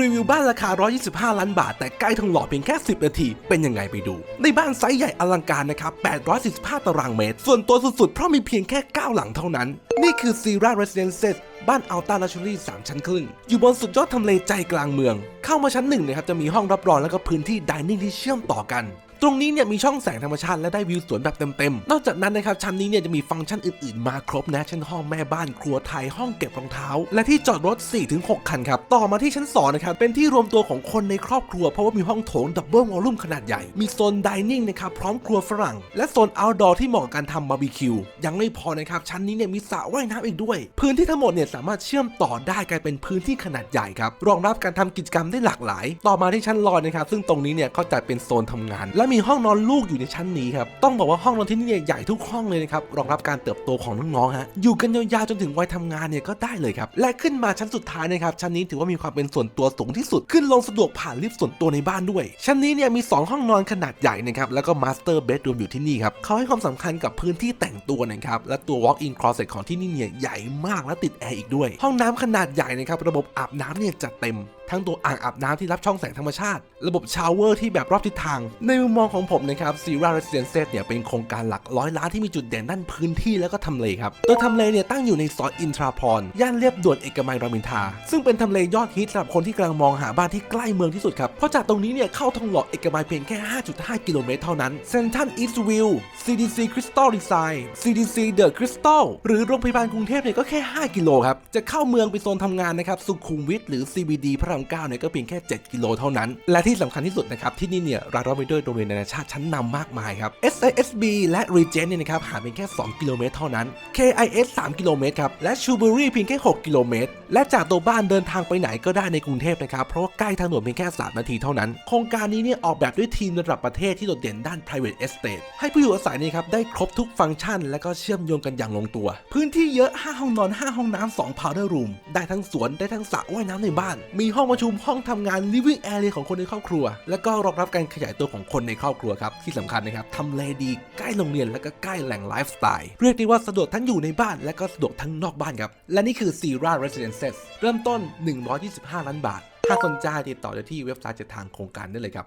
รีวิวบ้านราคา 125 ล้านบาท แต่ใกล้ทองหล่อเพียงแค่ 10 นาที เป็นยังไงไปดู ในบ้านไซส์ใหญ่อลังการนะครับ 845 ตารางเมตร ส่วนตัวสุดๆ เพราะมีเพียงแค่ 9 หลังเท่านั้น นี่คือ s e r a Residences บ้านอัลต้าลักชัวรี่3ชั้นครึ่ง อยู่บนสุดยอดทำเลใจกลางเมือง เข้ามาชั้นหนึ่งนะครับจะมีห้องรับรองแล้วก็พื้นที่ดิเนิ่งที่เชื่อมต่อกันตรงนี้เนี่ยมีช่องแสงธรรมชาติและได้วิวสวนแบบเต็มๆ นอกจากนั้นนะครับชั้นนี้เนี่ยจะมีฟังก์ชันอื่นๆ มาครบนะเช่นห้องแม่บ้านครัวไทยห้องเก็บรองเท้า และที่จอดรถ 4-6 คันครับ ต่อมาที่ชั้น2นะครับเป็นที่รวมตัวของคนในครอบครัว เพราะว่ามีห้องโถงดับเบิลวอลลุ่มขนาดใหญ่ มีโซนดิเนิ่งนะครับพร้อมครัวฝรั่ง และโซนเอาท์ดอร์ที่เหมาะกับการทำบาร์บีคิวยังไม่พอนะครับชั้นนี้เนี่ยมีสระว่ายน้ำอีกด้วย พื้นที่ทั้งหมดเนี่ยสามารถเชื่อมต่อได้กลายเป็นพื้นที่ขนาดใหญ่ครับรองรับการทำกิจกรรมได้หลากหลาย ต่อมาที่ชั้นลอยนะครับซึ่งตรงนี้เนี่ยเขาจัดเป็นโซนทำงานและมีห้องนอนลูกอยู่ในชั้นนี้ครับต้องบอกว่าห้องนอนที่นี่ใหญ่ทุกห้องเลยนะครับรองรับการเติบโตของน้องๆฮะอยู่กันยาวๆจนถึงวัยทำงานเนี่ยก็ได้เลยครับและขึ้นมาชั้นสุดท้ายนะครับชั้นนี้ถือว่ามีความเป็นส่วนตัวสูงที่สุดขึ้นลงสะดวกผ่านลิฟต์ส่วนตัวในบ้านด้วย ชั้นนี้เนี่ยมี 2 ห้องนอนขนาดใหญ่นะครับแล้วก็มาสเตอร์เบดรูมอยู่ที่นี่ครับเขาให้ความสำคัญกับพื้นที่แต่งตัวนะครับและตัว walk-in closet ของที่นี่เนี่ยใหญ่มากและติดแอร์อีกด้วย ห้องน้ำขนาดใหญ่นะครับระบบอาบน้ำเนี่ยจัดเต็ม ทั้งตัวอ่างอาบน้ำที่รับช่องแสงธรรมชาติ ระบบชาวเวอร์ที่แบบรอบทิศทาง ในมุมมองของผมนะครับ s e r a Residences เนี่ยเป็นโครงการหลักร้อยล้านที่มีจุดเด่นด้านพื้นที่แล้วก็ทำเลครับโดยทำเลเนี่ยตั้งอยู่ในซอยอินทราพรย่านเรียบด่วนเอกมัยรามอินทราซึ่งเป็นทำเลยอดฮิตสำหรับคนที่กำลังมองหาบ้านที่ใกล้เมืองที่สุดครับเพราะจากตรงนี้เนี่ยเข้าทองหล่อเอกมัยเพียงแค่ 5.5 กิโลเมตรเท่านั้นเซนทันอีสต์วิว CDC Crystal Design CDC The Crystal หรือโรงพยาบาลกรุงเทพเนี่ยก็แค่ 5 กิโลครับจะเข้าเมืองไปโซนทำงานนะครับสุขุมวิทหรือ CBD พระรามเก้าเนี่ยก็เพียงแค่ 7 กิโลเท่านั้น และที่สำคัญที่สุดนะครับที่นี่เนี่ยรายล้อมไปด้วยโรงเรียนนานาชาติชั้นนำมากมายครับ SISB และ Regent เนี่ยนะครับห่างเพียงแค่ 2 กิโลเมตรเท่านั้น KIS 3 กิโลเมตรครับและ Shrewsbury เพียงแค่ 6 กิโลเมตร และจากตัวบ้านเดินทางไปไหนก็ได้ในกรุงเทพนะครับเพราะว่าใกล้ทางด่วนเพียงแค่ 3 นาทีเท่านั้น โครงการนี้เนี่ยออกแบบด้วยทีมระดับประเทศที่โดดเด่นด้าน private estate ให้ผู้อยู่อาศัยเนี่ยครับได้ครบทุกฟังก์ชัน และก็เชื่อมโยงกันอย่างลงตัว พื้นที่เยอะ 5 ห้องนอน 5 ห้องน้ำ2 powder room ได้ทั้งสวนได้ทั้งสระว่ายน้ำในบ้าน มีห้องประชุมห้องทำงาน living area ของคนในครอบครัว และก็รองรับการขยายตัวของคนในครอบครัวครับ ที่สำคัญนะครับทำเลดีใกล้โรงเรียนและก็ใกล้แหล่งไลฟ์สไตล์เรียกได้ว่าสะดวกทั้งอยู่ในบ้าน และก็สะดวกทั้งนอกบ้านครับ และนี่คือ s e r a Residences เริ่มต้น 125 ล้านบาท ถ้าสนใจติดต่อได้ที่เว็บไซต์จากทางโครงการได้เลยครับ